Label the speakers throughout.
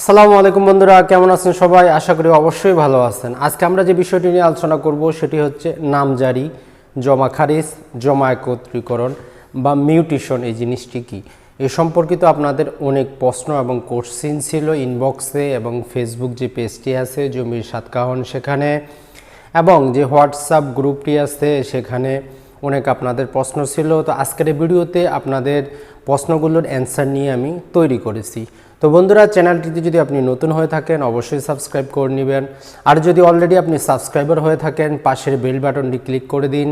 Speaker 1: আসসালামু আলাইকুম বন্ধুরা, কেমন আছেন সবাই? আশা করি অবশ্যই ভালো আছেন। আজকে আমরা যে বিষয়টি নিয়ে আলোচনা করব সেটি হচ্ছে নামজারি, জমা খারিজ, জমা একত্রীকরণ বা মিউটেশন এই জিনিসটি কি? এ সম্পর্কিত আপনাদের অনেক প্রশ্ন এবং কোশ্চিন ছিল ইনবক্সে এবং ফেসবুক যে পেজটি আছে, জমির সাতকাহন সেখানে এবং যে হোয়াটসঅ্যাপ গ্রুপটি আছে সেখানে অনেক আপনাদের প্রশ্ন ছিল। তো আজকের ভিডিওতে আপনাদের প্রশ্নগুলোর অ্যান্সার নিয়ে আমি তৈরি করেছি। তো বন্ধুরা, চ্যানেলটিতে যদি আপনি নতুন হয়ে থাকেন, অবশ্যই সাবস্ক্রাইব করে নেবেন। আর যদি অলরেডি আপনি সাবস্ক্রাইবার হয়ে থাকেন, পাশের বেল বাটনটি ক্লিক করে দিন।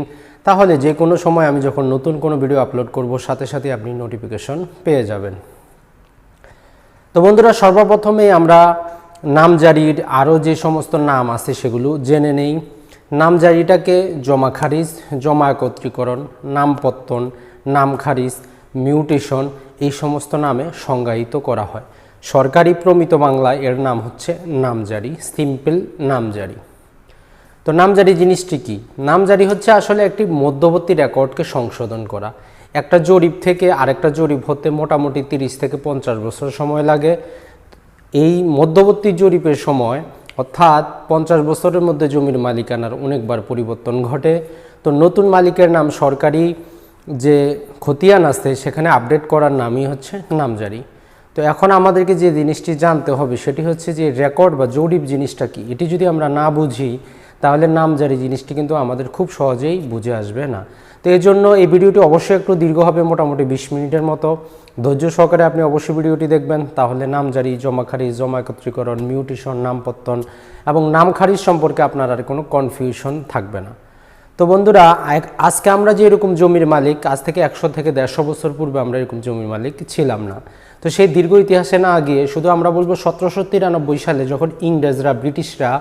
Speaker 1: তাহলে যে কোনো সময় আমি যখন নতুন কোনো ভিডিও আপলোড করব, সাথে সাথে আপনি নোটিফিকেশন পেয়ে যাবেন। তো বন্ধুরা, সর্বপ্রথমে আমরা নাম জারির আরও যে সমস্ত নাম আছে সেগুলো জেনে নেই। নামজারিটাকে জমা খারিজ, জমা একত্রীকরণ নামপত্তন নাম খারিজ, মিউটেশন এই সমস্ত নামে সংজ্ঞায়িত করা হয়। সরকারি প্রমিত বাংলায় এর নাম হচ্ছে নামজারি, সিম্পল নামজারি। তো নামজারি জিনিসটি কি? নামজারি হচ্ছে আসলে একটি মধ্যবর্তী রেকর্ডকে সংশোধন করা। একটা জরিপ থেকে আরেকটা জরিপ হতে মোটামুটি তিরিশ থেকে পঞ্চাশ বছর সময় লাগে। এই মধ্যবর্তী জরিপের সময় অর্থাৎ পঞ্চাশ বছরের মধ্যে জমির মালিকানার অনেকবার পরিবর্তন ঘটে। তো নতুন মালিকের নাম সরকারি যে খতিয়ান আছে, সেখানে আপডেট করার নামই হচ্ছে নামজারি। তো এখন আমাদেরকে যে জিনিসটি জানতে হবে, সেটি হচ্ছে যে রেকর্ড বা জরিপ জিনিসটা কি? এটি যদি আমরা না বুঝি তাহলে নামজারি জিনিসটি কিন্তু আমাদের খুব সহজেই বুঝে আসবে না। তো এই জন্য এই ভিডিওটি অবশ্যই একটু দীর্ঘ হবে, মোটামুটি বিশ মিনিটের মতো। ধৈর্য সহকারে আপনি অবশ্যই ভিডিওটি দেখবেন। তাহলে নামজারি জমা খারিজ জমা একত্রীকরণ মিউটেশন, নামপত্তন এবং নাম খারিজ সম্পর্কে আপনার আর কোনো কনফিউশন থাকবে না। তো বন্ধুরা আজকে আমরা যে এরকম জমির মালিক, আজ থেকে একশো থেকে দেড়শো বছর পূর্বে আমরা এরকম জমির মালিক ছিলাম না। তো সেই দীর্ঘ ইতিহাসে না গিয়ে, শুধু আমরা বলব সতেরোশো তিরানব্বই সালে যখন ইংরেজরা, ব্রিটিশরা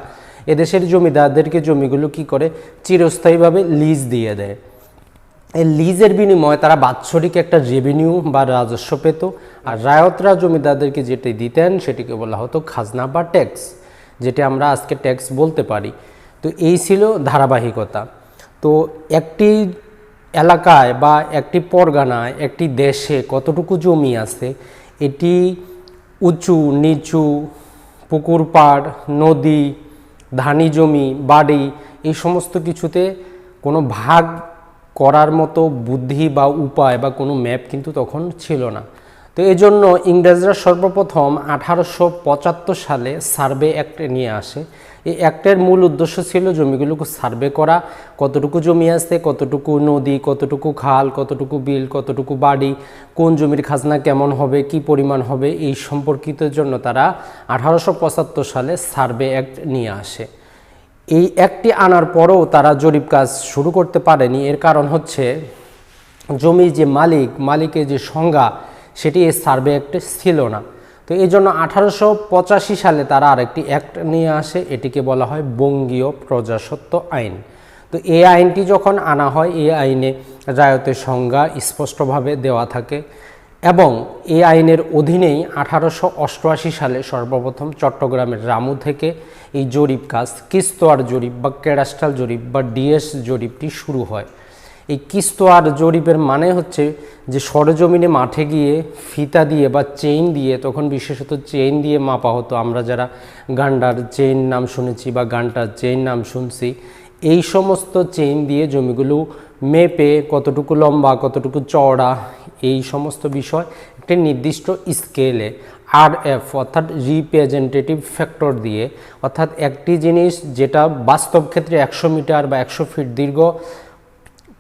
Speaker 1: এদেশের জমিদারদেরকে জমিগুলো কি করে? চিরস্থায়ীভাবে লিজ দিয়ে দেয়। এই লিজের বিনিময়ে তারা বাৎসরিক একটা রেভিনিউ বা রাজস্ব পেত। আর রায়তরা জমিদারদেরকে যেটি দিতেন, সেটিকে বলা হতো খাজনা বা ট্যাক্স যেটি আমরা আজকে ট্যাক্স বলতে পারি। তো এই ছিল ধারাবাহিকতা। তো একটি এলাকায় বা একটি পরগানায়, একটি দেশে কতটুকু জমি আছে? এটি উঁচু, নিচু, পুকুর পাড়, নদী ধানি জমি, বাড়ি এই সমস্ত কিছুতে কোনো ভাগ করার মতো বুদ্ধি বা উপায় বা কোনো ম্যাপ কিন্তু তখন ছিল না। তো এই জন্য ইংরেজরা সর্বপ্রথম আঠারোশো পঁচাত্তর সালে সার্ভে অ্যাক্ট নিয়ে আসে। এই অ্যাক্টের মূল উদ্দেশ্য ছিল জমিগুলোকে সার্ভে করা। কতটুকু জমি আছে, কতটুকু নদী, কতটুকু খাল, কতটুকু বিল, কতটুকু বাড়ি, কোন জমির খাজনা কেমন হবে, কি পরিমাণ হবে, এই সম্পর্কিত জন্য তারা আঠারোশো পঁচাত্তর সালে সার্ভে অ্যাক্ট নিয়ে আসে। এই অ্যাক্টটি আনার পরও তারা জরিপ কাজ শুরু করতে পারেনি। এর কারণ হচ্ছে, জমির যে মালিক, মালিকের যে সংজ্ঞা সেটি এই সার্ভে অ্যাক্টে ছিল না। তো এই জন্য আঠারোশো পঁচাশি সালে তারা আরেকটি অ্যাক্ট নিয়ে আসে, এটিকে বলা হয় বঙ্গীয় প্রজাসত্ব আইন। তো এই আইনটি যখন আনা হয়, এই আইনে রায়তের সংজ্ঞা স্পষ্টভাবে দেওয়া থাকে এবং এই আইনের অধীনেই আঠারোশো অষ্টআশি সালে সর্বপ্রথম চট্টগ্রামের রামু থেকে এই জরিপ কাজ, কিস্তোয়ার জরিপ বা ক্যাডাস্ট্রাল জরিপ বা ডিএস জরিপটি শুরু হয়। এই কিস্তোয়ার জরিপের মানে হচ্ছে যে সরজমিনে মাঠে গিয়ে ফিতা দিয়ে বা চেইন দিয়ে, তখন বিশেষত চেইন দিয়ে মাপা হতো। আমরা যারা গান্ডার চেইন নাম শুনেছি বা গানটার চেইন নাম শুনছি, এই সমস্ত চেইন দিয়ে জমিগুলো মেপে কতটুকু লম্বা, কতটুকু চওড়া, এই সমস্ত বিষয় একটি নির্দিষ্ট স্কেলে আর এফ অর্থাৎ রিপ্রেজেন্টেটিভ ফ্যাক্টর দিয়ে, অর্থাৎ একটি জিনিস যেটা বাস্তব ক্ষেত্রে একশো মিটার বা একশো ফিট দীর্ঘ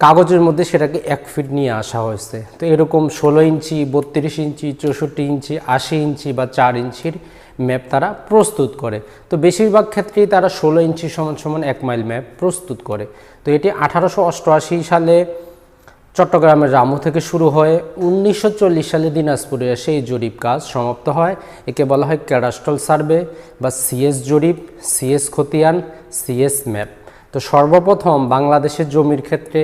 Speaker 1: কাগজের মধ্যে সেটাকে এক ফিট নিয়ে আসা হয়েছে। তো এরকম ষোলো ইঞ্চি, বত্রিশ ইঞ্চি, চৌষট্টি ইঞ্চি, আশি ইঞ্চি বা চার ইঞ্চির ম্যাপ তারা প্রস্তুত করে। তো বেশিরভাগ ক্ষেত্রেই তারা ষোলো ইঞ্চি সমান সমান এক মাইল ম্যাপ প্রস্তুত করে। তো এটি আঠারোশো অষ্টআশি সালে চট্টগ্রামের রামু থেকে শুরু হয়ে উনিশশো চল্লিশ সালে দিনাজপুরে এসে এই জরিপ কাজ সমাপ্ত হয়। একে বলা হয় ক্যাডাস্ট্রাল সার্ভে বা সিএস জরিপ, সিএস খতিয়ান, সিএস ম্যাপ। তো সর্বপ্রথম বাংলাদেশের জমির ক্ষেত্রে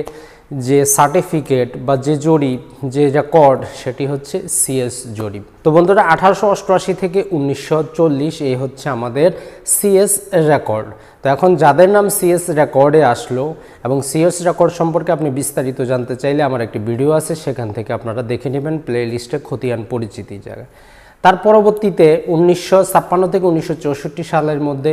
Speaker 1: যে সার্টিফিকেট বা যে জরিপ যে রেকর্ড সেটি হচ্ছে সিএস জরিপ তো বন্ধুরা, আঠারোশো অষ্টআশি থেকে উনিশশো চল্লিশ এই হচ্ছে আমাদের সিএস রেকর্ড তো এখন যাদের নাম সিএস রেকর্ডে আসলো এবং সিএস রেকর্ড সম্পর্কে আপনি বিস্তারিত জানতে চাইলে আমার একটি ভিডিও আছে, সেখান থেকে আপনারা দেখে নেবেন প্লে লিস্টে খতিয়ান পরিচিতি জায়গায় তার পরবর্তীতে উনিশশো ছাপ্পান্ন থেকে উনিশশো চৌষট্টি সালের মধ্যে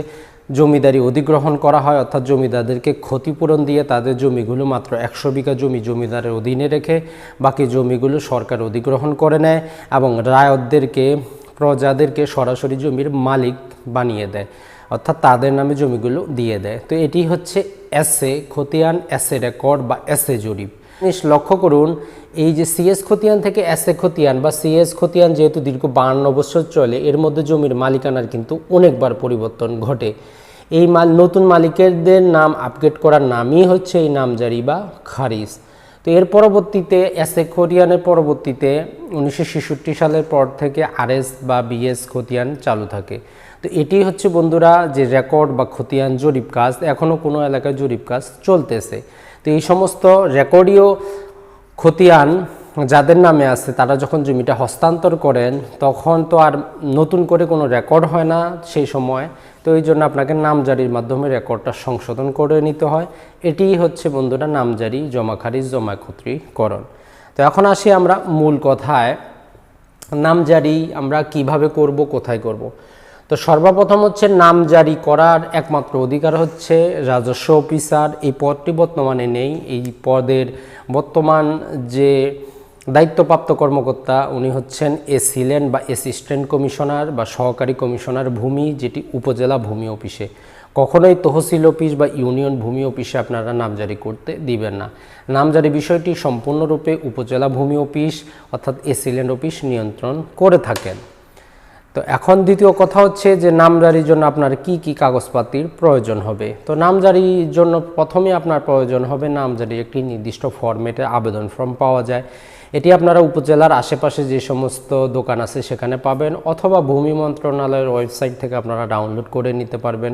Speaker 1: জমিদারি অধিগ্রহণ করা হয়, অর্থাৎ জমিদারদেরকে ক্ষতিপূরণ দিয়ে তাদের জমিগুলো মাত্র একশো বিঘা জমি জমিদারের অধীনে রেখে বাকি জমিগুলো সরকার অধিগ্রহণ করে নেয় এবং রায়তদেরকে, প্রজাদেরকে সরাসরি জমির মালিক বানিয়ে দেয়, অর্থাৎ তাদের নামে জমিগুলো দিয়ে দেয়। তো এটি হচ্ছে এসে খতিয়ান এসে রেকর্ড বা এসে জরিপ। জিনিস লক্ষ্য করুন, এই যে সিএস খতিয়ান থেকে এসএ খতিয়ান বা সিএস খতিয়ান যেহেতু দীর্ঘ বান্ন বছর চলে, এর মধ্যে জমির মালিকানার কিন্তু অনেকবার পরিবর্তন ঘটে। এই মাল নতুন মালিকদের নাম আপডেট করার নামই হচ্ছে এই নামজারি বা খারিজ। তো এর পরবর্তীতে এসএ খতিয়ানের পরবর্তীতে উনিশশো ছেষট্টি সালের পর থেকে আরএস বা বিএস খতিয়ান চালু থাকে। তো এটি হচ্ছে বন্ধুরা যে রেকর্ড বা খতিয়ান জরিপ কাজ এখনও কোনো এলাকায় জরিপ কাজ চলতেছে। তো এই সমস্ত রেকর্ডীয় খতিয়ান যাদের নামে আছে, তারা যখন জমিটা হস্তান্তর করেন, তখন তো আর নতুন করে কোনো রেকর্ড হয় না সেই সময়। তো এই জন্য আপনাকে নামজারির মাধ্যমে রেকর্ডটা সংশোধন করে নিতে হয়। এটিই হচ্ছে বন্ধুরা নামজারি জমা খারিজ জমা তো এখন আসি আমরা মূল কথায়। নামজারি আমরা কীভাবে করব, কোথায় করব? তো সর্বপ্রথম হচ্ছে নাম জারি করার একমাত্র অধিকার হচ্ছে রাজস্ব অফিসার। এই পদটি বর্তমানে নেই। এই পদের বর্তমান যে দায়িত্বপ্রাপ্ত কর্মকর্তা উনি হচ্ছেন এসিলেন্ট বা অ্যাসিস্ট্যান্ট কমিশনার বা সহকারী কমিশনার ভূমি, যেটি উপজেলা ভূমি অফিসে। কখনোই তহসিল অফিস বা ইউনিয়ন ভূমি অফিসে আপনারা নামজারি করতে দিবেন না। নামজারি বিষয়টি সম্পূর্ণরূপে উপজেলা ভূমি অফিস অর্থাৎ এসিলেন্ট অফিস নিয়ন্ত্রণ করে থাকেন। তো এখন দ্বিতীয় কথা হচ্ছে যে নামজারির জন্য আপনার কি কি কাগজপাতির প্রয়োজন হবে? তো নামজারির জন্য প্রথমে আপনার প্রয়োজন হবে নামজারির একটি নির্দিষ্ট ফরম্যাটে আবেদন ফর্ম পাওয়া যায়। এটি আপনারা উপজেলার আশেপাশে যে সমস্ত দোকান আছে সেখানে পাবেন অথবা ভূমি মন্ত্রণালয়ের ওয়েবসাইট থেকে আপনারা ডাউনলোড করে নিতে পারবেন।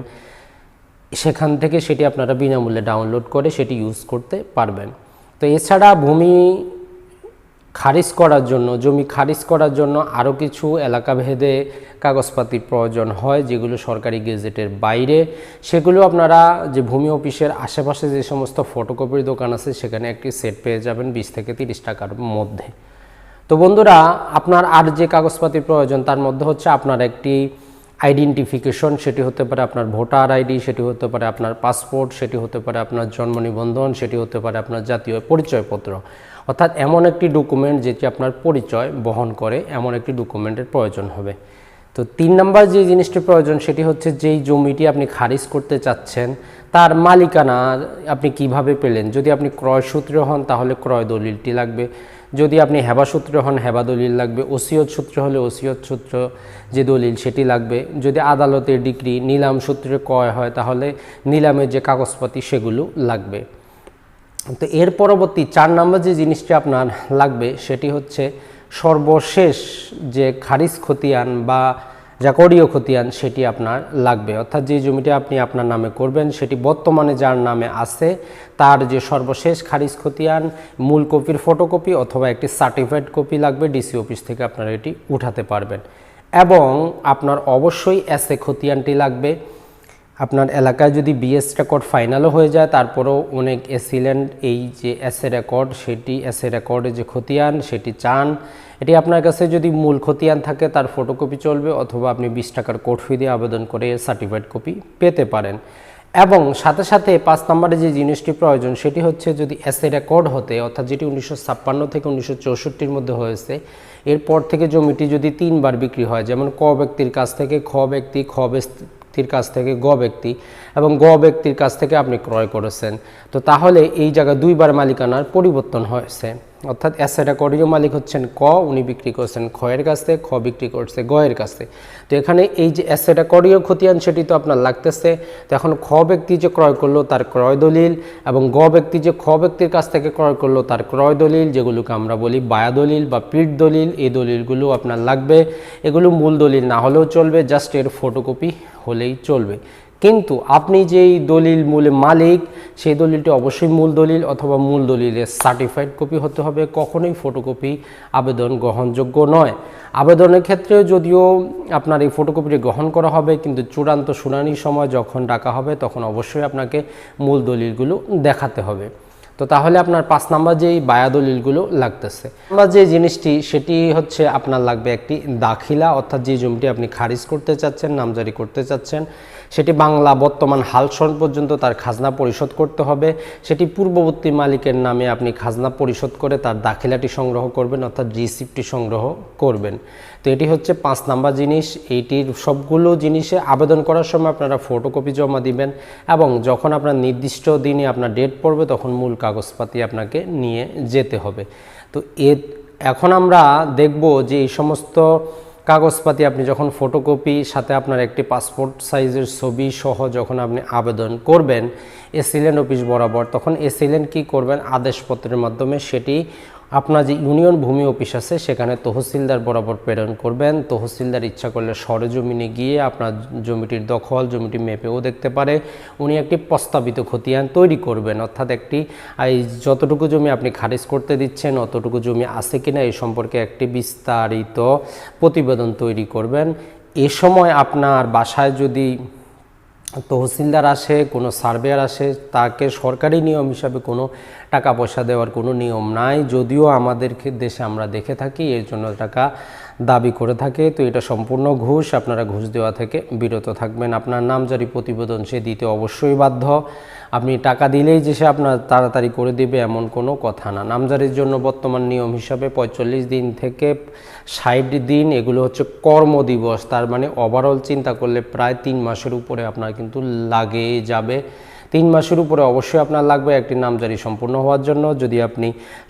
Speaker 1: সেখান থেকে সেটি আপনারা বিনামূল্যে ডাউনলোড করে সেটি ইউজ করতে পারবেন। তো এছাড়া ভূমি খারিজ করার জন্য, জমি খারিজ করার জন্য আরও কিছু এলাকাভেদে কাগজপাতির প্রয়োজন হয়, যেগুলো সরকারি গেজেটের বাইরে। সেগুলো আপনারা যে ভূমি অফিসের আশেপাশে যে সমস্ত ফটোকপির দোকান আছে, সেখানে একটি সেট পেয়ে যাবেন বিশ থেকে তিরিশ টাকার মধ্যে। তো বন্ধুরা, আপনার আর যে কাগজপাতির প্রয়োজন, তার মধ্যে হচ্ছে আপনার একটি আইডেন্টিফিকেশন, সেটি হতে পারে আপনার ভোটার আইডি, সেটি হতে পারে আপনার পাসপোর্ট, সেটি হতে পারে আপনার জন্ম নিবন্ধন, সেটি হতে পারে আপনার জাতীয় পরিচয়পত্র। অর্থাৎ এমন একটি ডকুমেন্ট যেটি আপনার পরিচয় বহন করে, এমন একটি ডকুমেন্টের প্রয়োজন হবে। তো তিন নম্বর যে জিনিসটি প্রয়োজন, সেটি হচ্ছে যেই জমিটি আপনি খারিজ করতে চাচ্ছেন, তার মালিকানা আপনি কীভাবে পেলেন? যদি আপনি ক্রয় সূত্রে হন, তাহলে ক্রয় দলিলটি লাগবে। যদি আপনি হেবা সূত্র হন, হেবা দলিল লাগবে। ওসিয়ত সূত্র হলে ওসিয়ত সূত্র যে দলিল সেটি লাগবে। যদি আদালতের ডিগ্রি নিলাম সূত্রে কয় হয়, তাহলে নিলামের যে কাগজপাতি সেগুলো লাগবে। তো এর পরবর্তী চার নম্বর যে জিনিসটি আপনার লাগবে, সেটি হচ্ছে সর্বশেষ যে খারিজ খতিয়ান বা রেকর্ডীয় খতিয়ান সেটি আপনার লাগবে। অর্থাৎ যে জমিটা আপনি আপনার নামে করবেন, সেটি বর্তমানে যার নামে আছে, তার যে সর্বশেষ খারিজ খতিয়ান, মূল কপির ফটোকপি অথবা একটি সার্টিফাইড কপি লাগবে, ডিসি অফিস থেকে আপনারা এটি উঠাতে পারবেন। এবং আপনার অবশ্যই এসে খতিয়ানটি লাগবে। আপনার এলাকায় যদি বিএস রেকর্ড ফাইনালও হয়ে যায়, তারপরেও অনেক এসিলেন্ট এই যে এসএ রেকর্ড সেটি এসএ রেকর্ডে যে খতিয়ান, সেটি চান। এটি আপনার কাছে যদি মূল খতিয়ান থাকে, তার ফটোকপি চলবে অথবা আপনি বিশ টাকার কোর্ট ফি দিয়ে আবেদন করে সার্টিফাইড কপি পেতে পারেন। এবং সাথে সাথে পাঁচ নম্বরে যে জিনিসটি প্রয়োজন, সেটি হচ্ছে যদি এসএ রেকর্ড হতে, অর্থাৎ যেটি উনিশশো ছাপ্পান্ন থেকে উনিশশো চৌষট্টির মধ্যে হয়েছে, এরপর থেকে জমিটি যদি তিনবার বিক্রি হয়, যেমন ক ব্যক্তির কাছ থেকে, খ ব্যক্তি, খ ব্যক্তির কাছ থেকে, গ ব্যক্তি, এবং গ ব্যক্তির কাছ থেকে আপনি ক্রয় করেছেন। তো তাহলে এই জায়গায় দুইবার মালিকানার পরিবর্তন হয়েছে। অর্থাৎ অ্যাসেট করিও মালিক হচ্ছেন ক, উনি বিক্রি করছেন খয়ের কাছ থেকে খ বিক্রি করছে গ গয়ের কাছে। তো এখানে এই যে অ্যাসেট করিও খতিয়ান, সেটি তো আপনার লাগতেছে। তো এখন খ ব্যক্তি যে ক্রয় করল তার ক্রয় দলিল এবং গ ব্যক্তি যে খ ব্যক্তির কাছ থেকে ক্রয় করল তার ক্রয় দলিল, যেগুলোকে আমরা বলি বায়া দলিল বা পিঠ দলিল, এই দলিলগুলো আপনার লাগবে। এগুলো মূল দলিল না হলেও চলবে, জাস্ট এর ফটোকপি হলেই চলবে। কিন্তু আপনি যেই দলিল মূলে মালিক, সেই দলিলটি অবশ্যই মূল দলিল অথবা মূল দলিলের সার্টিফাইড কপি হতে হবে। কখনোই ফটোকপি আবেদন গ্রহণযোগ্য নয়। আবেদনের ক্ষেত্রে যদিও আপনার এই ফটোকপিটি গ্রহণ করা হবে, কিন্তু চূড়ান্ত শুনানির সময় যখন ডাকা হবে, তখন অবশ্যই আপনাকে মূল দলিলগুলো দেখাতে হবে। তো তাহলে আপনার পাঁচ নাম্বার যেই বায়া দলিলগুলো লাগতেছে আমরা যে জিনিসটি, সেটি হচ্ছে আপনার লাগবে একটি দাখিলা, অর্থাৎ যে জমিটি আপনি খারিজ করতে চাচ্ছেন, নামজারি করতে চাচ্ছেন, সেটি বাংলা বর্তমান হাল সন পর্যন্ত তার খাজনা পরিশোধ করতে হবে। সেটি পূর্ববর্তী মালিকের নামে আপনি খাজনা পরিশোধ করে তার দাখিলাটি সংগ্রহ করবেন, অর্থাৎ রিসিপ্টটি সংগ্রহ করবেন। তো এটি হচ্ছে পাঁচ নাম্বার জিনিস। এইটির সবগুলো জিনিসে আবেদন করার সময় আপনারা ফটোকপি জমা দিবেন এবং যখন আপনার নির্দিষ্ট দিনে আপনার ডেট পড়বে, তখন মূল কাগজপাতি আপনাকে নিয়ে যেতে হবে। তো এ, এখন আমরা দেখব যে এই সমস্ত কাগজপাতি আপনি যখন ফটোকপি সাথে আপনার একটি পাসপোর্ট সাইজের ছবি সহ যখন আপনি আবেদন করবেন এসিলেন অফিস বরাবর, তখন এসিলেন কি করবেন? আদেশপত্রের মাধ্যমে সেটি আপনার যে ইউনিয়ন ভূমি অফিস আছে, সেখানে তহসিলদার বরাবর প্রেরণ করবেন। তহসিলদার ইচ্ছা করলে সরেজমিনে গিয়ে আপনার জমিটির দখল, জমিটি মেপেও দেখতে পারে। উনি একটি প্রস্তাবিত খতিয়ান তৈরি করবেন, অর্থাৎ একটি, এই যতটুকু জমি আপনি খারিজ করতে দিচ্ছেন, অতটুকু জমি আছে কিনা এই সম্পর্কে একটি বিস্তারিত প্রতিবেদন তৈরি করবেন। এ সময় আপনার বাসায় যদি তহসিলদার আসে, কোনো সার্ভেয়ার আসে, তাকে সরকারি নিয়ম হিসাবে কোনো টাকা পয়সা দেওয়ার কোনো নিয়ম নাই। যদিও আমাদের দেশে আমরা দেখে থাকি, এর জন্য টাকা দাবি করে থাকে। তো এটা সম্পূর্ণ ঘুষ, আপনারা ঘুষ দেওয়া থেকে বিরত থাকবেন। আপনার নামজারি প্রতিবেদন সে দিতে অবশ্যই বাধ্য। আপনি টাকা দিলেই যে সে আপনার তাড়াতাড়ি করে দিবে এমন কোনো কথা না। নামজারির জন্য বর্তমান নিয়ম হিসাবে পঁয়তাল্লিশ দিন থেকে ষাট দিন এগুলো হচ্ছে কর্মদিবস তার মানে ওভারঅল চিন্তা করলে প্রায় তিন মাসের উপরে আপনার কিন্তু লাগে যাবে। তিন মাসের উপরে অবশ্যই আপনার লাগবে একটি নামজারি সম্পূর্ণ হওয়ার জন্য। যদি আপনি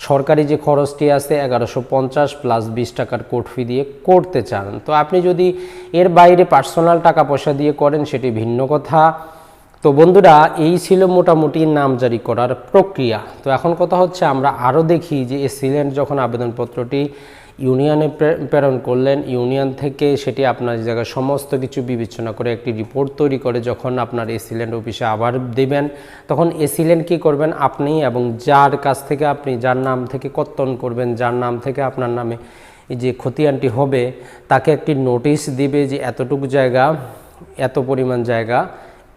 Speaker 1: সরকারি যে খরচটি আছে এগারোশো পঞ্চাশ প্লাস বিশ টাকার কোর্ট ফি দিয়ে করতে চান। তো আপনি যদি এর বাইরে পার্সোনাল টাকা পয়সা দিয়ে করেন সেটি ভিন্ন কথা। তো বন্ধুরা, এই ছিল মোটামুটি নামজারি করার প্রক্রিয়া। তো এখন কথা হচ্ছে, আমরা আরও দেখি যে এই সিলেন্ট যখন আবেদনপত্রটি ইউনিয়নে প্রেরণ করলেন, ইউনিয়ন থেকে সেটি আপনার জায়গায় সমস্ত কিছু বিবেচনা করে একটি রিপোর্ট তৈরি করে যখন আপনার এসিল্যান্ড অফিসে আবার দেবেন, তখন এসিল্যান্ড কী করবেন আপনি এবং যার কাছ থেকে আপনি, যার নাম থেকে কর্তন করবেন, যার নাম থেকে আপনার নামে যে খতিয়ানটি হবে, তাকে একটি নোটিশ দিবে যে এতটুকু জায়গা, এত পরিমাণ জায়গা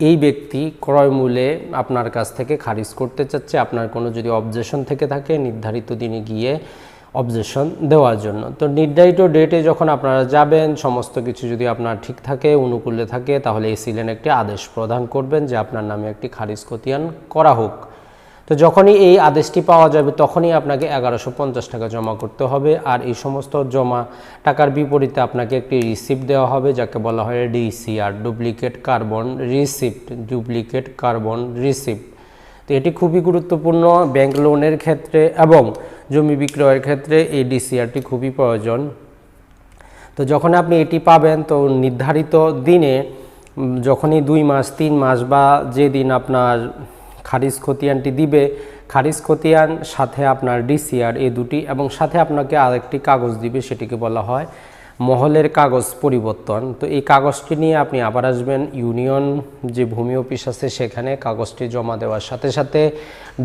Speaker 1: এই ব্যক্তি ক্রয় মূল্যে আপনার কাছ থেকে খারিজ করতে চাচ্ছে, আপনার কোনো যদি অবজেশন থেকে থাকে, নির্ধারিত দিনে গিয়ে অবজেশন দেওয়ার জন্য। তো নির্ধারিত ডেটে যখন আপনারা যাবেন, সমস্ত কিছু যদি আপনার ঠিক থাকে, অনুকূলে থাকে, তাহলে এই একটি আদেশ প্রদান করবেন যে আপনার নামে একটি খারিজ খতিয়ান করা হোক। তো যখনই এই আদেশটি পাওয়া যাবে, তখনই আপনাকে এগারোশো পঞ্চাশ টাকা জমা করতে হবে। আর এই সমস্ত জমা টাকার বিপরীতে আপনাকে একটি রিসিপ্ট দেওয়া হবে, যাকে বলা হয় DCR duplicate carbon receipt duplicate carbon receipt তো এটি খুবই গুরুত্বপূর্ণ ব্যাংক লোনের ক্ষেত্রে এবং জমি বিক্রয়ের ক্ষেত্রে এই ডিসিআরটি খুবই প্রয়োজন। তো যখন আপনি এটি পাবেন, তো নির্ধারিত দিনে যখনই দুই মাস, তিন মাস বা যেদিন আপনার খারিজ খতিয়ানটি দিবে। খারিজ খতিয়ান, সাথে আপনার ডিসিআর এই দুটি এবং সাথে আপনাকে আরেকটি কাগজ দিবে, সেটিকে বলা হয় মহলের কাগজ পরিবর্তন। তো এই কাগজটি নিয়ে আপনি আবার আসবেন ইউনিয়ন যে ভূমি অফিস আছে, সেখানে কাগজটি জমা দেওয়ার সাথে সাথে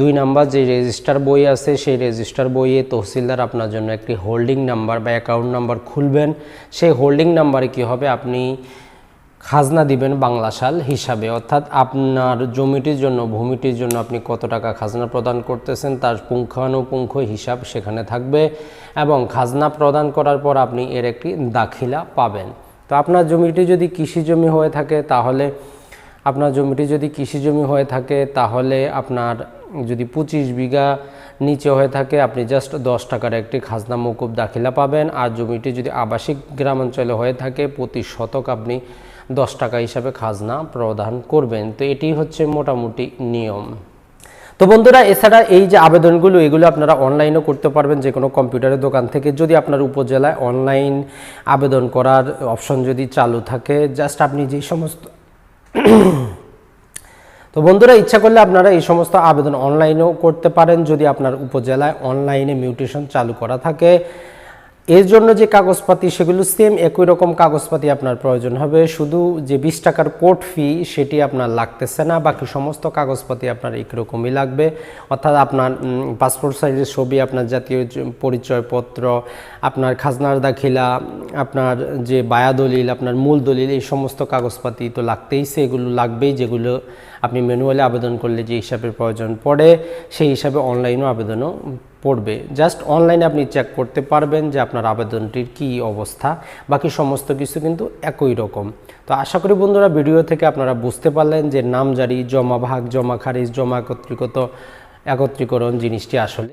Speaker 1: দুই নাম্বার যে রেজিস্টার বই আছে, সেই রেজিস্টার বইয়ে তহসিলদার আপনার জন্য একটি হোল্ডিং নাম্বার বা অ্যাকাউন্ট নাম্বার খুলবেন। সেই হোল্ডিং নাম্বারে কি হবে? আপনি খাজনা দিবেন বাংলা সাল হিসাবে। অর্থাৎ আপনার জমিটির জন্য, ভূমিটির জন্য আপনি কত টাকা খাজনা প্রদান করতেছেন তার পুঙ্খানুপুঙ্খ হিসাব সেখানে থাকবে এবং খাজনা প্রদান করার পর আপনি এর একটি দাখিলা পাবেন। তো আপনার জমিটি যদি কৃষি জমি হয়ে থাকে, তাহলে আপনার জমিটি যদি কৃষি জমি হয়ে থাকে, তাহলে আপনার যদি পঁচিশ বিঘা নিচে হয়ে থাকে, আপনি জাস্ট দশ টাকার একটি খাজনা মৌকুব দাখিলা পাবেন। আর জমিটি যদি আবাসিক গ্রামাঞ্চলে হয়ে থাকে, প্রতি শতক আপনি দশ টাকা হিসাবে খাজনা প্রদান করবেন। তো এটি হচ্ছে মোটামুটি নিয়ম। তো বন্ধুরা, এছাড়া এই যে আবেদনগুলো, এগুলো আপনারা অনলাইনও করতে পারবেন যে কোনো কম্পিউটারের দোকান থেকে। যদি আপনার উপজেলায় অনলাইন আবেদন করার অপশন যদি চালু থাকে জাস্ট আপনি যে সমস্ত তো বন্ধুরা, ইচ্ছা করলে আপনারা এই সমস্ত আবেদন অনলাইনেও করতে পারেন। যদি আপনার উপজেলায় অনলাইনে মিউটেশন চালু করা থাকে এর জন্য যে কাগজপাতি, সেগুলো সেম একই রকম কাগজপাতি আপনার প্রয়োজন হবে। শুধু যে বিশ টাকার কোর্ট ফি সেটি আপনার লাগতেছে না। বাকি সমস্ত কাগজপাতি আপনার একরকমই লাগবে। অর্থাৎ আপনার পাসপোর্ট সাইজের ছবি, আপনার জাতীয় পরিচয়পত্র, আপনার খাজনার দাখিলা, আপনার যে বায়া দলিল, আপনার মূল দলিল, এই সমস্ত কাগজপাতি তো লাগতেই সেগুলো লাগবেই, যেগুলো আপনি ম্যানুয়ালি আবেদন করলে যে হিসাবের প্রয়োজন পড়ে, সেই হিসাবে অনলাইনও আবেদনও পড়বে জাস্ট অনলাইনে আপনি চেক করতে পারবেন যে আপনার আবেদনটির কি অবস্থা, বাকি সমস্ত কিছু কিন্তু একই রকম। তো আশা করি বন্ধুরা ভিডিও থেকে আপনারা বুঝতে পারলেন যে নামজারি, জমা ভাগ, জমা খারিজ, জমা একত্রিকত, একত্রীকরণ জিনিসটি আসলে